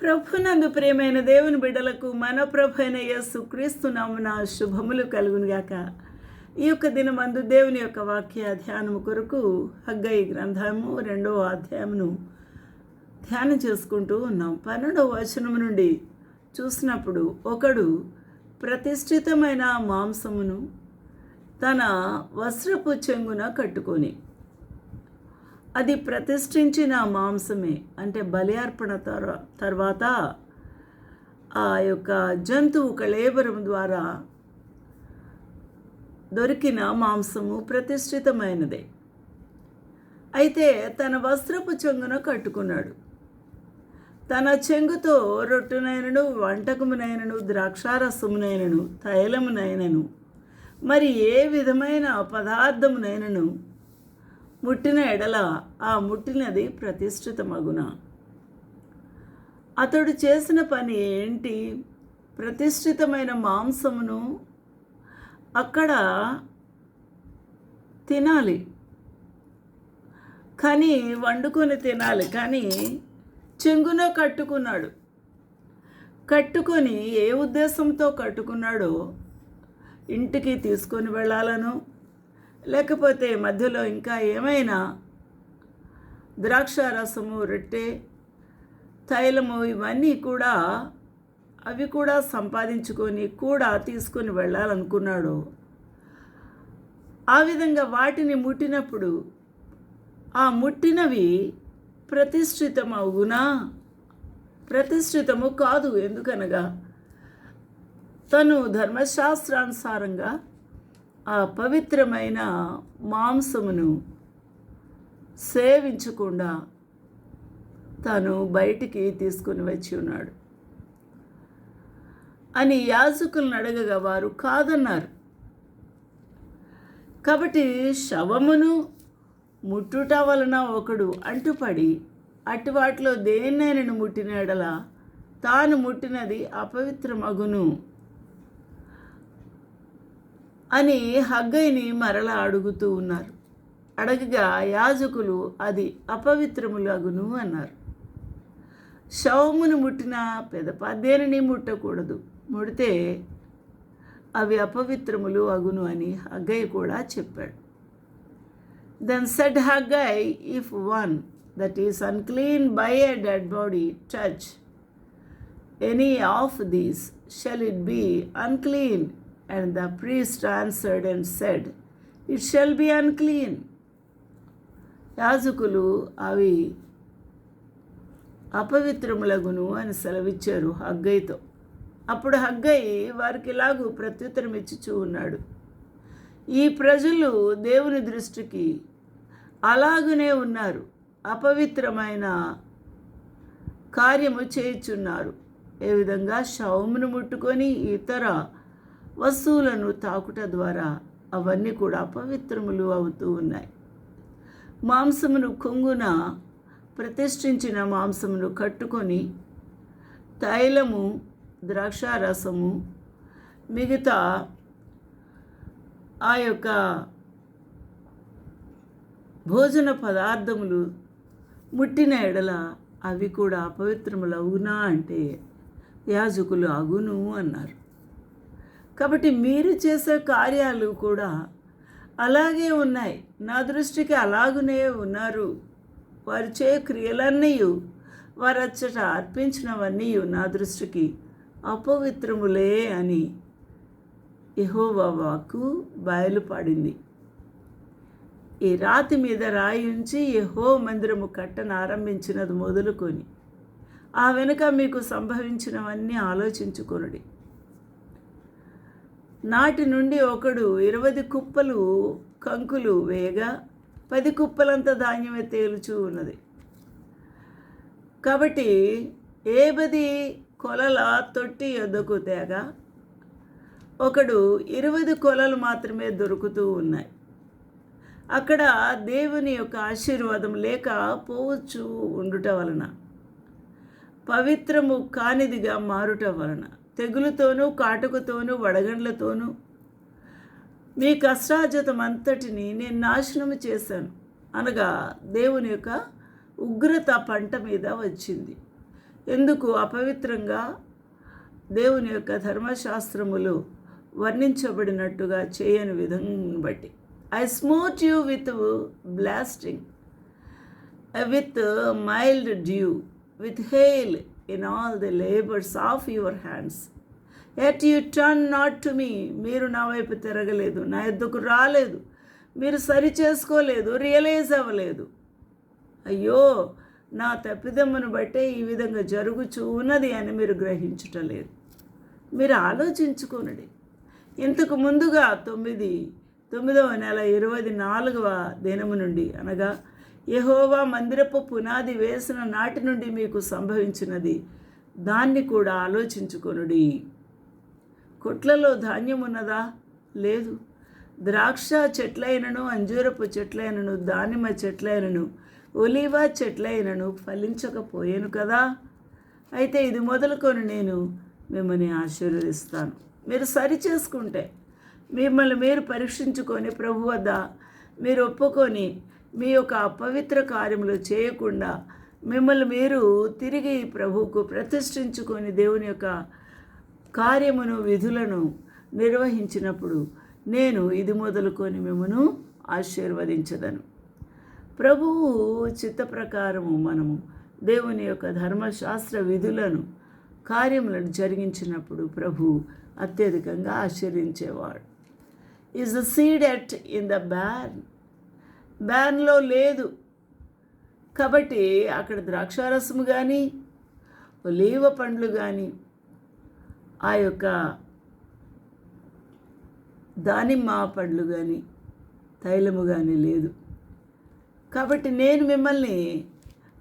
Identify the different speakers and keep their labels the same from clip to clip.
Speaker 1: ప్రభునందు ప్రియమైన దేవుని బిడ్డలకు మన ప్రభు అయిన యేసు నామున శుభములు కలుగునుగాక. ఈ యొక్క దినమందు దేవుని యొక్క వాక్య ధ్యానము కొరకు హగ్గయి గ్రంథము రెండవ అధ్యాయమును ధ్యానం చేసుకుంటూ ఉన్నాం. పన్నెండవ వచనం నుండి చూసినప్పుడు ఒకడు ప్రతిష్ఠితమైన మాంసమును తన వస్త్రపు చెంగున కట్టుకొని అది ప్రతిష్ఠించిన మాంసమే. అంటే బలి అర్పణ తర్వా తర్వాత ఆ యొక్క జంతువు కళేబరం ద్వారా దొరికిన మాంసము ప్రతిష్ఠితమైనదే. అయితే తన వస్త్రపు చెంగున కట్టుకున్నాడు. తన చెంగుతో రొట్టునైనను వంటకమునైనను ద్రాక్షారసమునైనను తైలమునైనను మరి ఏ విధమైన పదార్థమునైనను ముట్టిన ఎడల ఆ ముట్టినది ప్రతిష్ఠితమగున? అతడు చేసిన పని ఏంటి? ప్రతిష్ఠితమైన మాంసమును అక్కడ తినాలి. కానీ వండుకొని తినాలి. కానీ చెంగున కట్టుకున్నాడు. కట్టుకొని ఏ ఉద్దేశంతో కట్టుకున్నాడో ఇంటికి తీసుకొని వెళ్ళాలను. లేకపోతే మధ్యలో ఇంకా ఏమైనా ద్రాక్ష రసము రొట్టె తైలము ఇవన్నీ కూడా అవి కూడా సంపాదించుకొని కూడా తీసుకొని వెళ్ళాలనుకున్నాడు. ఆ విధంగా వాటిని ముట్టినప్పుడు ఆ ముట్టినవి ప్రతిష్ఠితమవునా ప్రతిష్ఠితము కాదు ఎందుకనగా తను ధర్మశాస్త్రానుసారంగా ఆ పవిత్రమైన మాంసమును సేవించకుండా తాను బయటికి తీసుకుని వచ్చి ఉన్నాడు. అని యాజకులను అడగగా వారు కాదన్నారు. కాబట్టి శవమును ముట్టుట వలన ఒకడు అంటుపడి అటు వాటిలో దేన్నైనను ముట్టినడల తాను ముట్టినది అపవిత్రమగును. అని హగ్గైని మరలా అడుగుతూ ఉన్నారు. అడగగా యాజకులు అది అపవిత్రములగును అన్నారు. శవమును ముట్టిన పెదపద్దేనని ముట్టకూడదు. ముడితే అవి అపవిత్రములు అగును అని హగ్గై కూడా చెప్పాడు. Then said Haggai if one that is unclean by a dead body touch any of these shall it be unclean And the priest answered and said, It shall be unclean. యాజకులు అవి అపవిత్రములగును అని సెలవిచ్చారు హగ్గయ్యతో అప్పుడు హగ్గయ్య వారికి ఇలాగూ ప్రత్యుత్తరం ఇచ్చుచూ ఉన్నాడు. ఈ ప్రజలు దేవుని దృష్టికి అలాగునే ఉన్నారు. అపవిత్రమైన కార్యము చేయుచున్నారు. ఏ విధంగా శవమును ముట్టుకొని ఇతర వస్తువులను తాకుట ద్వారా అవన్నీ కూడా అపవిత్రములు అవుతూ ఉన్నాయి. మాంసమును కొంగున ప్రతిష్ఠించిన మాంసమును కట్టుకొని తైలము ద్రాక్షారసము మిగతా ఆ యొక్క భోజన పదార్థములు ముట్టిన ఎడల అవి కూడా అపవిత్రములు అవునా అంటే యాజకులు అగును అన్నారు. కాబట్టి మీరు చేసే కార్యాలు కూడా అలాగే ఉన్నాయి. నా దృష్టికి అలాగునే ఉన్నారు. వారు చే క్రియలన్నీ అచ్చట అర్పించినవన్నీ నా దృష్టికి అపవిత్రములే అని యహోవాకు బయలుపడింది. ఈ రాతి మీద రాయి ఉంచి యహో మందిరము కట్టను ఆరంభించినది మొదలుకొని ఆ వెనుక మీకు సంభవించినవన్నీ ఆలోచించుకొనుడి. నాటి నుండి ఒకడు ఇరవై కుప్పలు కంకులు వేయగా పది కుప్పలంత ధాన్యమే తేలుచూ ఉన్నది. కాబట్టి ఏ కొలల తొట్టి ఎద్దకు తేగా ఒకడు ఇరవై కొలలు మాత్రమే దొరుకుతూ ఉన్నాయి. అక్కడ దేవుని యొక్క ఆశీర్వాదం లేక పోవచ్చు ఉండుట వలన పవిత్రము కానిదిగా మారుట వలన. తెగులుతోనూ కాటుకతోనూ వడగండ్లతోనూ మీ కష్టాజతం అంతటిని నేను నాశనము చేశాను. అనగా దేవుని యొక్క ఉగ్రత పంట మీద వచ్చింది. ఎందుకు? అపవిత్రంగా దేవుని యొక్క ధర్మశాస్త్రములు వర్ణించబడినట్టుగా చేయని విధం బట్టి. I smote you with blasting with mildew with hail in all the labours of your hands yet you turn not to me మీరు నా వైపు తిరగలేదు. నా ఎద్దుకు రాలేదు. మీరు సరి చేసుకోలేదు. రియలైజ్ అవ్వలేదు. అయ్యో నా తప్పిదమ్మను బట్టే ఈ విధంగా జరుగుచూ ఉన్నది అని మీరు గ్రహించటలేదు. మీరు ఆలోచించుకోనండి. ఇంతకు ముందుగా తొమ్మిది తొమ్మిదవ నెల ఇరవై నాలుగవ దినము నుండి అనగా యహోవా మందిరపు పునాది వేసిన నాటి నుండి మీకు సంభవించినది. దాన్ని కూడా ఆలోచించుకొనుడి. కొట్లలో ధాన్యం ఉన్నదా లేదు. ద్రాక్ష చెట్లైనను అంజూరపు చెట్లైనను దానిమ్మ చెట్లైనను ఒలివా చెట్లైనను ఫలించకపోయాను కదా? అయితే ఇది మొదలుకొని నేను మిమ్మల్ని ఆశీర్వదిస్తాను. మీరు సరి చేసుకుంటే మిమ్మల్ని మీరు పరీక్షించుకొని ప్రభు వద్ద మీరు ఒప్పుకొని మీ యొక్క అపవిత్ర కార్యములు చేయకుండా మిమ్మల్ని మీరు తిరిగి ప్రభువుకు ప్రతిష్ఠించుకొని దేవుని యొక్క కార్యమును విధులను నిర్వహించినప్పుడు నేను ఇది మొదలుకొని మిమ్మను ఆశీర్వదించదను. ప్రభువు చిత్త ప్రకారము మనము దేవుని యొక్క ధర్మశాస్త్ర విధులను కార్యములను జరిగించినప్పుడు ప్రభు అత్యధికంగా ఆశీర్వించేవాడు. Is the seed yet in the barn బ్యాన్లో లేదు. కాబట్టి అక్కడ ద్రాక్షారసము కానీ ఒలీవ పండ్లు కానీ ఆ యొక్క దానిమ్మ పండ్లు కానీ తైలము కానీ లేదు. కాబట్టి నేను మిమ్మల్ని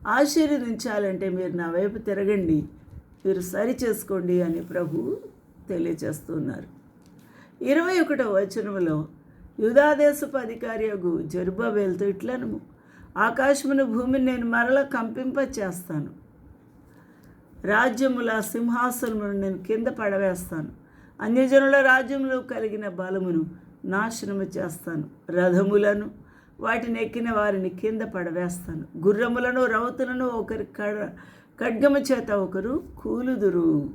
Speaker 1: ఆశీర్వదించాలంటే మీరు నా వైపు తిరగండి. మీరు సరి చేసుకోండి అని ప్రభు తెలియజేస్తున్నారు ఇరవై ఒకటో వచనంలో యూదాదేశపు అధికారియగు జరుబాబేల్తో ఇట్లను ఆకాశమును భూమిని నేను మరల కంపింప చేస్తాను. రాజ్యముల సింహాసనమును నేను కింద పడవేస్తాను. అన్యజనుల రాజ్యములు కలిగిన బలమును నాశనము చేస్తాను. రథములను వాటిని ఎక్కిన వారిని కింద పడవేస్తాను. గుర్రములను రౌతులను ఒకరి కడ ఖడ్గము చేత ఒకరు కూలుదురు.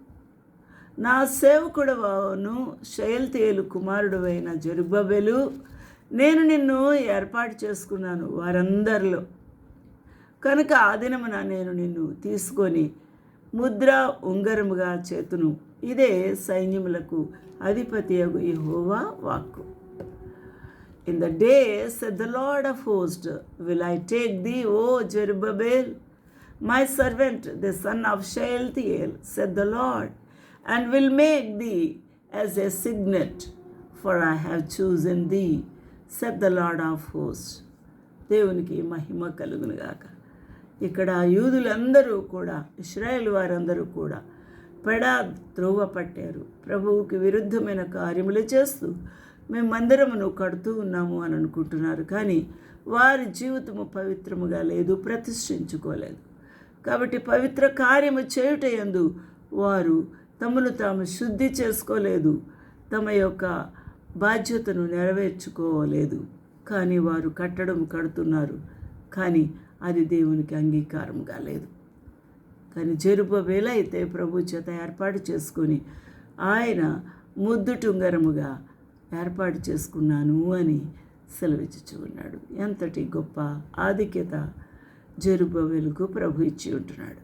Speaker 1: నా సేవకుడవను శైల్తేలు కుమారుడు అయిన జరుబబెలు. నేను నిన్ను ఏర్పాటు చేసుకున్నాను వారందరిలో. కనుక ఆ దినమున నేను నిన్ను తీసుకొని ముద్ర ఉంగరముగా చేతును. ఇదే సైన్యములకు అధిపతి అగు యహోవా వాక్కు. In the day said the Lord of host will I take thee O Zerubbabel my servant the son of Shealtiel said the Lord and will make thee as a signet, for I have chosen thee said the Lord of host దేవునికి మహిమ కలుగునుగాక ఇక్కడ యూదులందరూ కూడా Israel వారందరూ కూడా పెడా త్రోవ పట్టారు. ప్రభువుకి విరుద్ధమైన కార్యములు చేస్తూ మేము మందిరమును కడుతూ ఉన్నాము అని అనుకుంటున్నారు. కానీ వారి జీవితము పవిత్రముగా లేదు ప్రతిష్ఠించుకోలేదు. కాబట్టి పవిత్ర కార్యము చేయుట వారు తమను తాము శుద్ధి చేసుకోలేదు. తమ యొక్క బాధ్యతను నెరవేర్చుకోలేదు. కానీ వారు కట్టడం కడుతున్నారు. కానీ అది దేవునికి అంగీకారం కాలేదు కానీ జరుబవేల అయితే ప్రభు చేత ఏర్పాటు చేసుకొని ఆయన ముద్దుటుంగరముగా ఏర్పాటు చేసుకున్నాను అని సెలవిచ్చుచు ఉన్నాడు. ఎంతటి గొప్ప ఆధిక్యత జరుబవేలుకు ప్రభు ఇచ్చి ఉంటున్నాడు.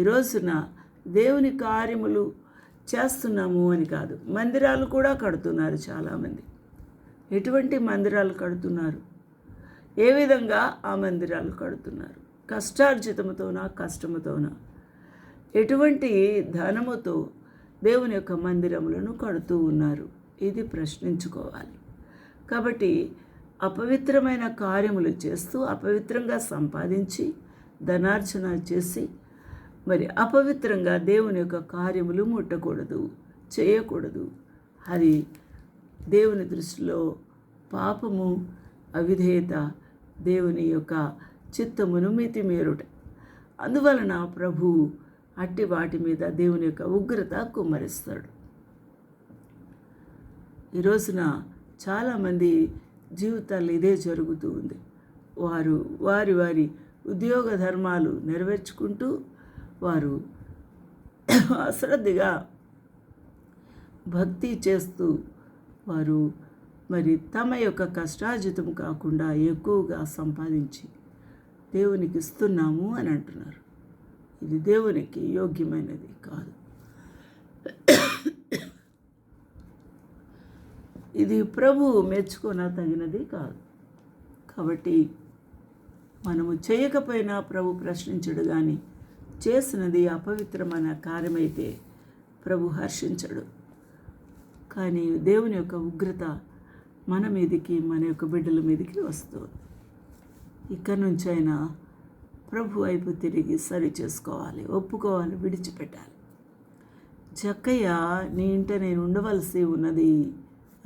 Speaker 1: ఈరోజున దేవుని కార్యములు చేస్తున్నాము అని కాదు. మందిరాలు కూడా కడుతున్నారు చాలామంది. ఎటువంటి మందిరాలు కడుతున్నారు? ఏ విధంగా ఆ మందిరాలు కడుతున్నారు? కష్టార్జితముతోనా కష్టముతోనా? ఎటువంటి ధనముతో దేవుని యొక్క మందిరములను కడుతూ ఉన్నారు? ఇది ప్రశ్నించుకోవాలి. కాబట్టి అపవిత్రమైన కార్యములు చేస్తూ అపవిత్రంగా సంపాదించి ధనార్జన చేసి మరి అపవిత్రంగా దేవుని యొక్క కార్యములు ముట్టకూడదు చేయకూడదు. అది దేవుని దృష్టిలో పాపము అవిధేయత దేవుని యొక్క చిత్తమును మితిమేరుట అందువలన ప్రభు అట్టి వాటి మీద దేవుని యొక్క ఉగ్రత కుమ్మరిస్తాడు. ఈ రోజున చాలామంది జీవితాల్లో ఇదే జరుగుతూ ఉంది. వారు వారి వారి ఉద్యోగ ధర్మాలు నెరవేర్చుకుంటూ వారు అశ్రద్ధగా భక్తి చేస్తూ వారు మరి తమ యొక్క కష్టార్జితం కాకుండా ఎక్కువగా సంపాదించి దేవునికి ఇస్తున్నాము అని అంటున్నారు. ఇది దేవునికి యోగ్యమైనది కాదు. ఇది ప్రభువు మెచ్చుకొన తగినది కాదు. కాబట్టి మనము చేయకపోయినా ప్రభు ప్రశ్నించడు కానీ చేసినది అపవిత్రమైన కార్యమైతే ప్రభు హర్షించడు. కానీ దేవుని యొక్క ఉగ్రత మన మీదికి మన యొక్క బిడ్డల మీదకి వస్తుంది. ఇక్కడి నుంచి అయినా ప్రభు వైపు తిరిగి సరి చేసుకోవాలి ఒప్పుకోవాలి విడిచిపెట్టాలి. చక్కయ్య నీ ఇంట నేను ఉండవలసి ఉన్నది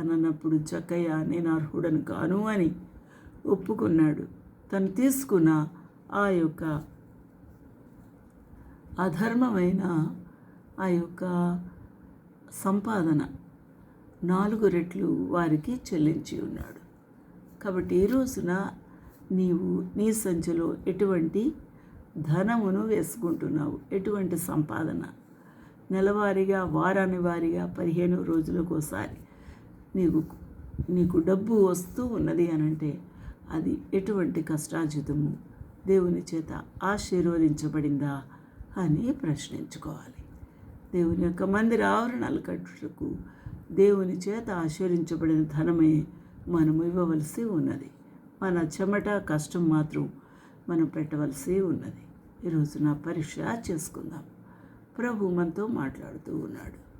Speaker 1: అని అన్నప్పుడు చక్కయ్య నేను అర్హుడను కాను అని ఒప్పుకున్నాడు. తను తీసుకున్న ఆ యొక్క అధర్మమైన ఆ యొక్క సంపాదన నాలుగు రెట్లు వారికి చెల్లించి ఉన్నాడు. కాబట్టి ఈ రోజున నీవు నీ సంచిలో ఎటువంటి ధనమును వేసుకుంటున్నావు? ఎటువంటి సంపాదన? నెలవారీగా వారాని వారీగా పదిహేను రోజులకు ఒకసారి నీకు నీకు డబ్బు వస్తూ ఉన్నది అని అంటే అది ఎటువంటి కష్టాజితము దేవుని చేత ఆశీర్వదించబడిందా? అని ప్రశ్నించుకోవాలి. దేవుని యొక్క మందిర ఆవరణాలు కట్టుటకు దేవుని చేత ఆశీర్వించబడిన ధనమే మనము ఇవ్వవలసి ఉన్నది. మన చెమట కష్టం మాత్రం మనం పెట్టవలసి ఉన్నది. ఈరోజు నా పరీక్ష చేసుకుందాం. ప్రభు మనతో మాట్లాడుతూ ఉన్నాడు.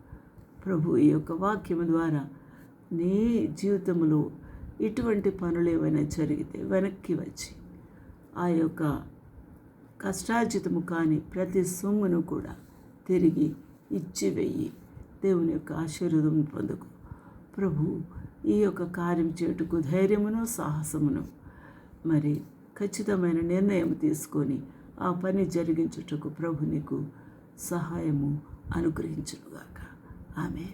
Speaker 1: ప్రభు ఈ యొక్క వాక్యం ద్వారా నీ జీవితంలో ఇటువంటి పనులు ఏమైనా జరిగితే వెనక్కి వచ్చి ఆ యొక్క కష్టార్జితము కాని ప్రతి సొమ్మును కూడా తిరిగి ఇచ్చి వెయ్యి. దేవుని యొక్క ఆశీర్వదం పొందుకు. ప్రభు ఈ యొక్క కార్యం చేటుకు ధైర్యమును సాహసమును మరి ఖచ్చితమైన నిర్ణయం తీసుకొని ఆ పని జరిగించుటకు ప్రభు నీకు సహాయము అనుగ్రహించునుగాక. ఆమె